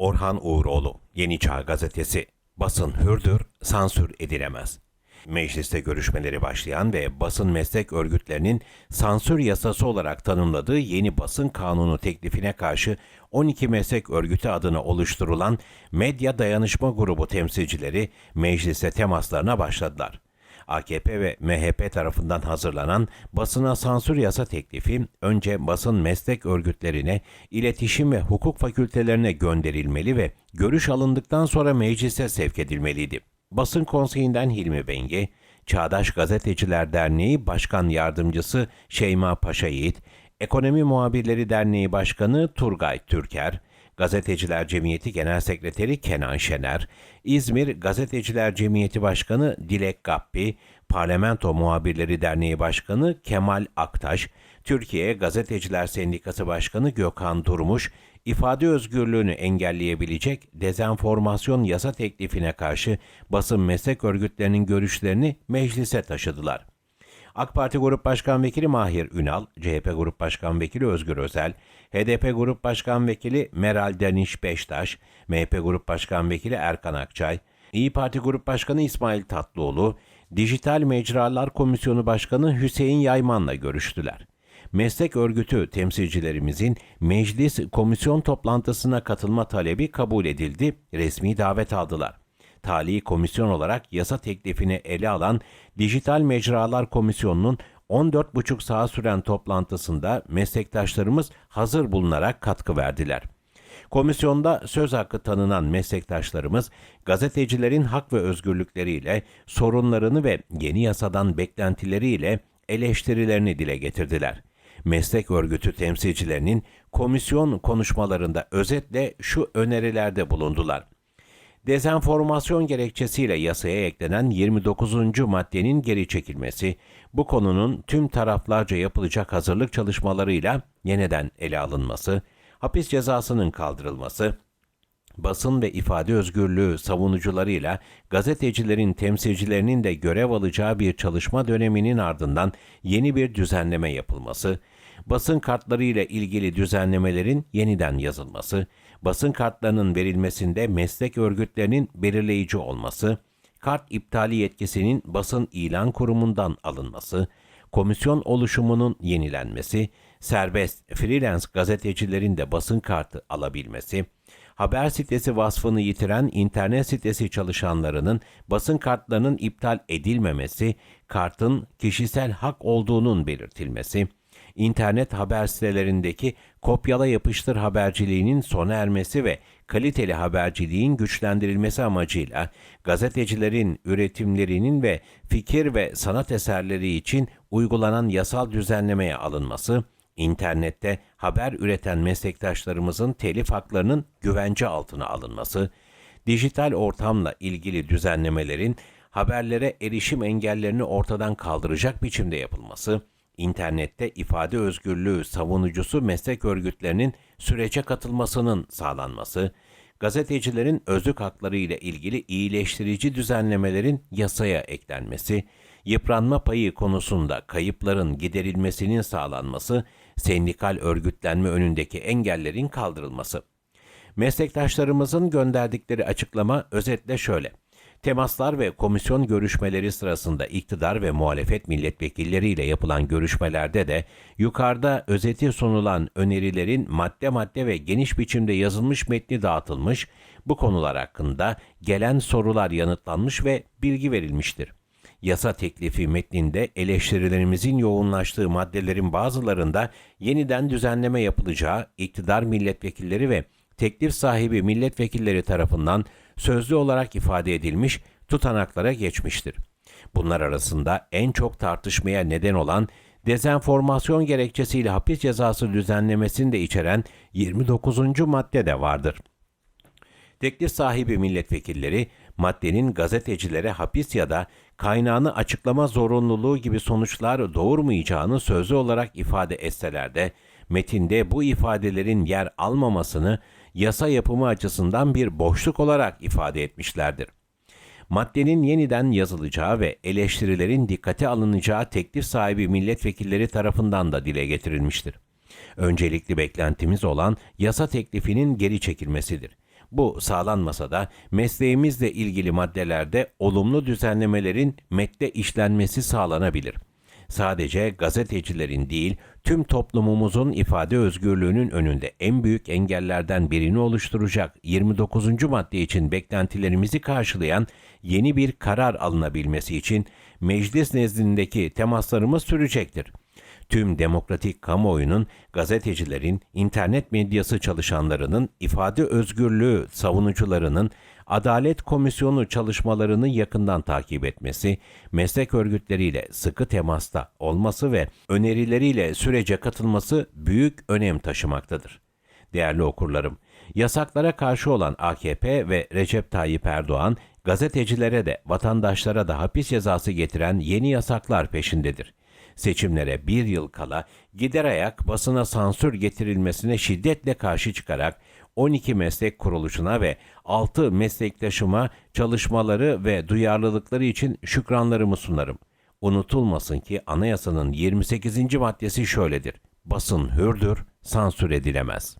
Orhan Uğuroğlu, Yeni Çağ Gazetesi. Basın hürdür, sansür edilemez. Mecliste görüşmeleri başlayan ve basın meslek örgütlerinin sansür yasası olarak tanımladığı yeni basın kanunu teklifine karşı 12 meslek örgütü adına oluşturulan Medya Dayanışma Grubu temsilcileri meclise temaslarına başladılar. AKP ve MHP tarafından hazırlanan basına sansür yasa teklifi önce basın meslek örgütlerine, iletişim ve hukuk fakültelerine gönderilmeli ve görüş alındıktan sonra meclise sevk edilmeliydi. Basın Konseyi'nden Hilmi Bengi, Çağdaş Gazeteciler Derneği Başkan Yardımcısı Şeyma Paşa Yiğit, Ekonomi Muhabirleri Derneği Başkanı Turgay Türker, Gazeteciler Cemiyeti Genel Sekreteri Kenan Şener, İzmir Gazeteciler Cemiyeti Başkanı Dilek Gappi, Parlamento Muhabirleri Derneği Başkanı Kemal Aktaş, Türkiye Gazeteciler Sendikası Başkanı Gökhan Durmuş, ifade özgürlüğünü engelleyebilecek dezenformasyon yasa teklifine karşı basın meslek örgütlerinin görüşlerini meclise taşıdılar. AK Parti Grup Başkan Vekili Mahir Ünal, CHP Grup Başkan Vekili Özgür Özel, HDP Grup Başkan Vekili Meral Deniş Beştaş, MHP Grup Başkan Vekili Erkan Akçay, İyi Parti Grup Başkanı İsmail Tatlıoğlu, Dijital Mecralar Komisyonu Başkanı Hüseyin Yayman'la görüştüler. Meslek örgütü temsilcilerimizin meclis komisyon toplantısına katılma talebi kabul edildi, resmi davet aldılar tali komisyon olarak yasa teklifini ele alan Dijital Mecralar Komisyonu'nun 14,5 saat süren toplantısında meslektaşlarımız hazır bulunarak katkı verdiler. Komisyonda söz hakkı tanınan meslektaşlarımız gazetecilerin hak ve özgürlükleriyle, sorunlarını ve yeni yasadan beklentileriyle eleştirilerini dile getirdiler. Meslek örgütü temsilcilerinin komisyon konuşmalarında özetle şu önerilerde bulundular dezenformasyon gerekçesiyle yasaya eklenen 29. maddenin geri çekilmesi, bu konunun tüm taraflarca yapılacak hazırlık çalışmalarıyla yeniden ele alınması, hapis cezasının kaldırılması, basın ve ifade özgürlüğü savunucularıyla gazetecilerin temsilcilerinin de görev alacağı bir çalışma döneminin ardından yeni bir düzenleme yapılması, basın kartları ile ilgili düzenlemelerin yeniden yazılması, basın kartlarının verilmesinde meslek örgütlerinin belirleyici olması, kart iptali yetkisinin basın ilan kurumundan alınması, komisyon oluşumunun yenilenmesi, serbest freelance gazetecilerin de basın kartı alabilmesi, haber sitesi vasfını yitiren internet sitesi çalışanlarının basın kartlarının iptal edilmemesi, kartın kişisel hak olduğunun belirtilmesi, internet haber sitelerindeki kopyala yapıştır haberciliğinin sona ermesi ve kaliteli haberciliğin güçlendirilmesi amacıyla gazetecilerin üretimlerinin ve fikir ve sanat eserleri için uygulanan yasal düzenlemeye alınması, internette haber üreten meslektaşlarımızın telif haklarının güvence altına alınması, dijital ortamla ilgili düzenlemelerin haberlere erişim engellerini ortadan kaldıracak biçimde yapılması, internette ifade özgürlüğü savunucusu meslek örgütlerinin sürece katılmasının sağlanması, gazetecilerin özlük hakları ile ilgili iyileştirici düzenlemelerin yasaya eklenmesi, yıpranma payı konusunda kayıpların giderilmesinin sağlanması, sendikal örgütlenme önündeki engellerin kaldırılması. Meslektaşlarımızın gönderdikleri açıklama özetle şöyle. Temaslar ve komisyon görüşmeleri sırasında iktidar ve muhalefet milletvekilleriyle yapılan görüşmelerde de yukarıda özeti sunulan önerilerin madde madde ve geniş biçimde yazılmış metni dağıtılmış, bu konular hakkında gelen sorular yanıtlanmış ve bilgi verilmiştir. Yasa teklifi metninde eleştirilerimizin yoğunlaştığı maddelerin bazılarında yeniden düzenleme yapılacağı iktidar milletvekilleri ve teklif sahibi milletvekilleri tarafından sözlü olarak ifade edilmiş tutanaklara geçmiştir. Bunlar arasında en çok tartışmaya neden olan dezenformasyon gerekçesiyle hapis cezası düzenlemesini de içeren 29. madde de vardır. Teklif sahibi milletvekilleri maddenin gazetecilere hapis ya da kaynağını açıklama zorunluluğu gibi sonuçlar doğurmayacağını sözlü olarak ifade etseler de metinde bu ifadelerin yer almamasını yasa yapımı açısından bir boşluk olarak ifade etmişlerdir. Maddenin yeniden yazılacağı ve eleştirilerin dikkate alınacağı teklif sahibi milletvekilleri tarafından da dile getirilmiştir. Öncelikli beklentimiz olan yasa teklifinin geri çekilmesidir. Bu sağlanmasa da mesleğimizle ilgili maddelerde olumlu düzenlemelerin metne işlenmesi sağlanabilir. Sadece gazetecilerin değil, tüm toplumumuzun ifade özgürlüğünün önünde en büyük engellerden birini oluşturacak 29. madde için beklentilerimizi karşılayan yeni bir karar alınabilmesi için meclis nezdindeki temaslarımız sürecektir tüm demokratik kamuoyunun, gazetecilerin, internet medyası çalışanlarının, ifade özgürlüğü savunucularının, Adalet Komisyonu çalışmalarını yakından takip etmesi, meslek örgütleriyle sıkı temasta olması ve önerileriyle sürece katılması büyük önem taşımaktadır. Değerli okurlarım, yasaklara karşı olan AKP ve Recep Tayyip Erdoğan, gazetecilere de vatandaşlara da hapis cezası getiren yeni yasaklar peşindedir seçimlere bir yıl kala gider ayak basına sansür getirilmesine şiddetle karşı çıkarak 12 meslek kuruluşuna ve 6 meslektaşıma çalışmaları ve duyarlılıkları için şükranlarımı sunarım. Unutulmasın ki anayasanın 28. maddesi şöyledir. Basın hürdür, sansür edilemez.